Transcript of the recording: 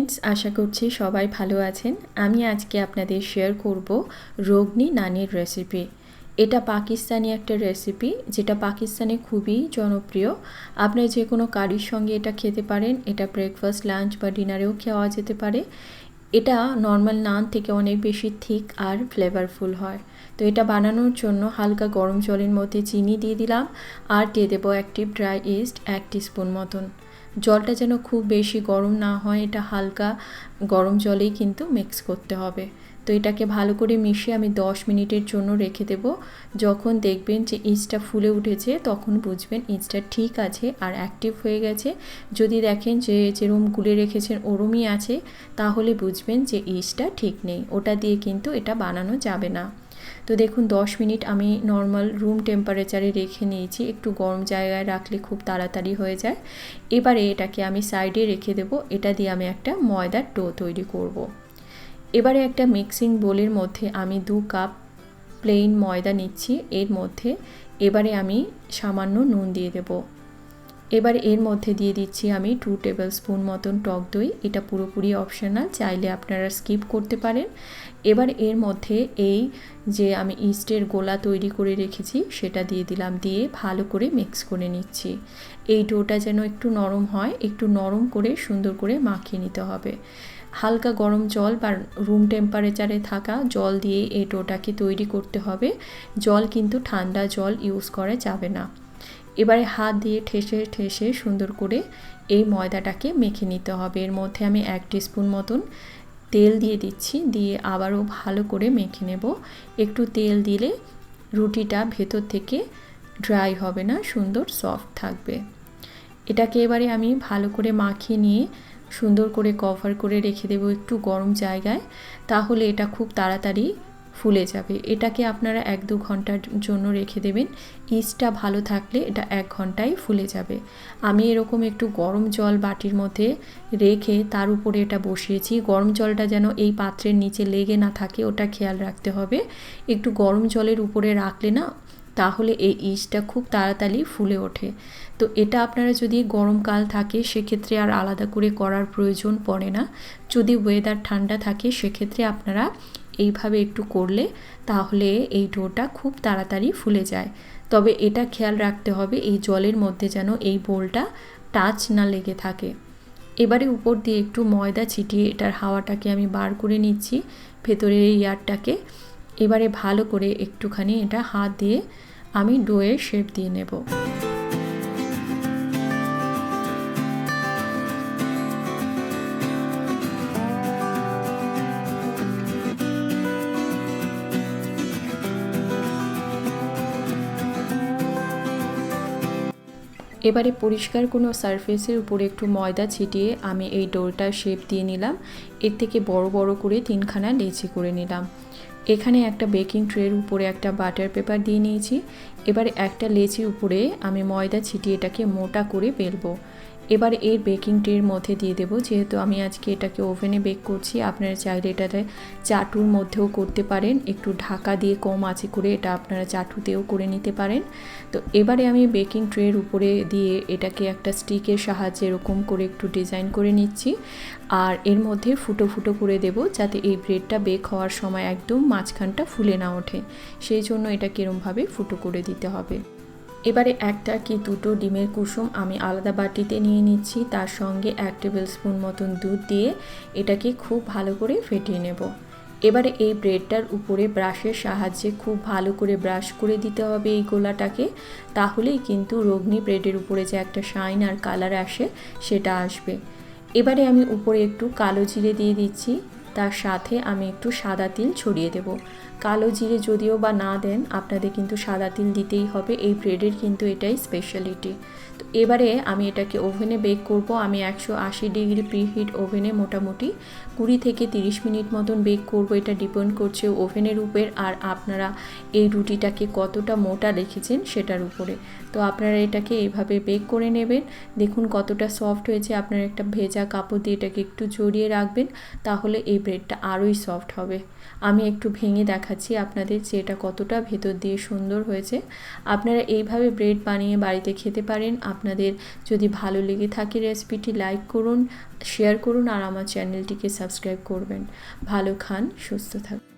Friends আশা করছি সবাই ভালো আছেন। আমি আজকে আপনাদের শেয়ার করব রগ্নি নানির রেসিপি এটা পাকিস্তানি একটা রেসিপি যেটা পাকিস্তানে খুবই জনপ্রিয়। আপনি যে কোনো কারির সঙ্গে এটা খেতে পারেন। এটা ব্রেকফাস্ট লাঞ্চ বা ডিনারেও খাওয়া যেতে পারে। এটা নর্মাল নান থেকে অনেক বেশি থিক আর ফ্লেভারফুল হয়। তো এটা বানানোর জন্য হালকা গরম জলের মধ্যে চিনি দিয়ে দিলাম। আর দিয়ে দেবো অ্যাক্টিভ ড্রাই ইস্ট এক স্পুন মতন। জলটা যেন খুব বেশি গরম না হয়, এটা হালকা গরম জলেই কিন্তু মিক্স করতে হবে। তো এটাকে ভালো করে মিশিয়ে আমি 10 মিনিটের জন্য রেখে দেব। যখন দেখবেন যে ইস্টটা ফুলে উঠেছে, তখন বুঝবেন ইস্টটা ঠিক আছে আর অ্যাক্টিভ হয়ে গেছে। যদি দেখেন যে যেরম গুলে রেখেছেন ওরমই আছে, তাহলে বুঝবেন যে ইস্টটা ঠিক নেই। ওটা দিয়ে কিন্তু এটা বানানো যাবে না। তো দেখুন 10 মিনিট আমি নর্মাল রুম টেম্পারেচারে রেখে নিয়েছি। একটু গরম জায়গায় রাখলে খুব তাড়াতাড়ি হয়ে যায়। এবারে এটাকে আমি সাইডে রেখে দেব। এটা দিয়ে আমি একটা ময়দার টো তৈরি করব। এবারে একটা মিক্সিং বোলের মধ্যে আমি দু কাপ প্লেন ময়দা নিচ্ছি। এর মধ্যে এবারে আমি সামান্য নুন দিয়ে দেবো। এবার এর মধ্যে দিয়ে দিচ্ছি আমি টু টেবিল স্পুন মতন টক দই। এটা পুরোপুরি অপশনাল চাইলে আপনারা স্কিপ করতে পারেন। এবার এর মধ্যে এই যে আমি ইস্টের গোলা তৈরি করে রেখেছি, সেটা দিয়ে দিলাম, দিয়ে ভালো করে মিক্স করে নিচ্ছি। এই ডোটা যেন একটু নরম হয়, একটু নরম করে সুন্দর করে মাখিয়ে নিতে হবে। হালকা গরম জল বা রুম টেম্পারেচারে থাকা জল দিয়ে এই ডোটাকে তৈরি করতে হবে। জল কিন্তু ঠান্ডা জল ইউজ করা যাবে না। এবারে হাত দিয়ে ঠেসে ঠেসে সুন্দর করে এই ময়দাটাকে মেখে নিতে হবে। এর মধ্যে আমি এক স্পুন মতন তেল দিয়ে দিচ্ছি, দিয়ে আবারও ভালো করে মেখে নেব। একটু তেল দিলে রুটিটা ভেতর থেকে ড্রাই হবে না, সুন্দর সফট থাকবে। এটাকে এবারে আমি ভালো করে মাখিয়ে নিয়ে সুন্দর করে কভার করে রেখে দেবো একটু গরম জায়গায়, তাহলে এটা খুব তাড়াতাড়ি ফুলে যাবে। এটাকে আপনারা এক দু ঘণ্টার জন্য রেখে দেবেন। ইস্টটা ভালো থাকলে এটা এক ঘন্টায় ফুলে যাবে। আমি এরকম একটু গরম জল বাটির মধ্যে রেখে তার উপরে এটা বসিয়েছি। গরম জলটা যেন এই পাত্রের নিচে লেগে না থাকে, ওটা খেয়াল রাখতে হবে। একটু গরম জলের উপরে রাখলে না, তাহলে এই ইস্টটা খুব তাড়াতাড়ি ফুলে ওঠে। তো এটা আপনারা যদি গরমকাল থাকে, সেক্ষেত্রে আর আলাদা করে করার প্রয়োজন পড়ে না। যদি ওয়েদার ঠান্ডা থাকে, সেক্ষেত্রে আপনারা এইভাবে একটু করলে তাহলে এই ডোটা খুব তাড়াতাড়ি ফুলে যায়। তবে এটা খেয়াল রাখতে হবে, এই জলের মধ্যে যেন এই বোলটা টাচ না লেগে থাকে। এবারে উপর দিয়ে একটু ময়দা ছিটিয়ে এটার হাওয়াটাকে আমি বার করে নিচ্ছি, ভেতরের এই ইয়ারটাকে। এবারে ভালো করে একটুখানি এটা হাত দিয়ে আমি ডোয়ের শেপ দিয়ে নেব। এবারে পরিষ্কার কোনো সারফেসের উপরে একটু ময়দা ছিটিয়ে আমি এই ডোরটার শেপ দিয়ে নিলাম। এর থেকে বড় বড় করে তিনখানা লেচি করে নিলাম। এখানে একটা বেকিং ট্রের উপরে একটা বাটার পেপার দিয়ে নিয়েছি। এবারে একটা লেচির উপরে আমি ময়দা ছিটিয়ে এটাকে মোটা করে বেলবো। এবার এর বেকিং ট্রের মধ্যে দিয়ে দেবো। যেহেতু আমি আজকে এটাকে ওভেনে বেক করছি, আপনারা চাইলে এটাতে চাটুর মধ্যেও করতে পারেন। একটু ঢাকা দিয়ে কম আছে করে এটা আপনারা চাটুতেও করে নিতে পারেন। তো এবারে আমি বেকিং ট্রের উপরে দিয়ে এটাকে একটা স্টিকের সাহায্যে এরকম করে একটু ডিজাইন করে নিচ্ছি। আর এর মধ্যে ফুটো ফুটো করে দেব যাতে এই ব্রেডটা বেক হওয়ার সময় একদম মাঝখানটা ফুলে না ওঠে। সেই জন্য এটা কীরমভাবে ফুটো করে দিতে হবে। এবারে একটা কি দুটো ডিমের কুসুম আমি আলাদা বাটিতে নিয়ে নিচ্ছি, তার সঙ্গে এক টেবিল স্পুন মতন দুধ দিয়ে এটাকে খুব ভালো করে ফেটিয়ে নেব। এবারে এই ব্রেডটার উপরে ব্রাশের সাহায্যে খুব ভালো করে ব্রাশ করে দিতে হবে এই গোলাটাকে, তাহলেই কিন্তু রগ্নি ব্রেডের উপরে যে একটা শাইন আর কালার আসে সেটা আসবে। এবারে আমি উপরে একটু কালো জিরে দিয়ে দিচ্ছি। তার সাথে আমি একটু সাদা তিল ছড়িয়ে দেব। কালো জিরে যদিও বা না দেন, আপনাদের কিন্তু সাদা তিল দিতেই হবে। এই ব্রেডের কিন্তু এটাই স্পেশালিটি তো এবারে আমি এটাকে ওভেনে বেক করব। আমি একশো আশি ডিগ্রি প্রিহিট ওভেনে মোটামুটি কুড়ি থেকে তিরিশ মিনিট মতন বেক করব। এটা ডিপেন্ড করছে ওভেনের উপর আর আপনারা এই রুটিটাকে কতটা মোটা রেখেছেন সেটার উপরে। তো আপনারা এটাকে এইভাবে বেক করে নেবেন। দেখুন কতটা সফট হয়েছে। আপনারা একটা ভেজা কাপড় দিয়ে এটাকে একটু জড়িয়ে রাখবেন। তাহলে এই ব্রেডটা আরোই সফট হবে। আমি একটু ভেঙে দেখাচ্ছি আপনাদের যে এটা কতটা ভেতর দিয়ে সুন্দর হয়েছে। আপনারা এইভাবে ব্রেড বানিয়ে বাড়িতে খেতে পারেন। আপনাদের যদি ভালো লেগে থাকে রেসিপিটি লাইক করুন, শেয়ার করুন আর আমার চ্যানেলটিকে সাবস্ক্রাইব করবেন। ভালো খান, সুস্থ থাকুন।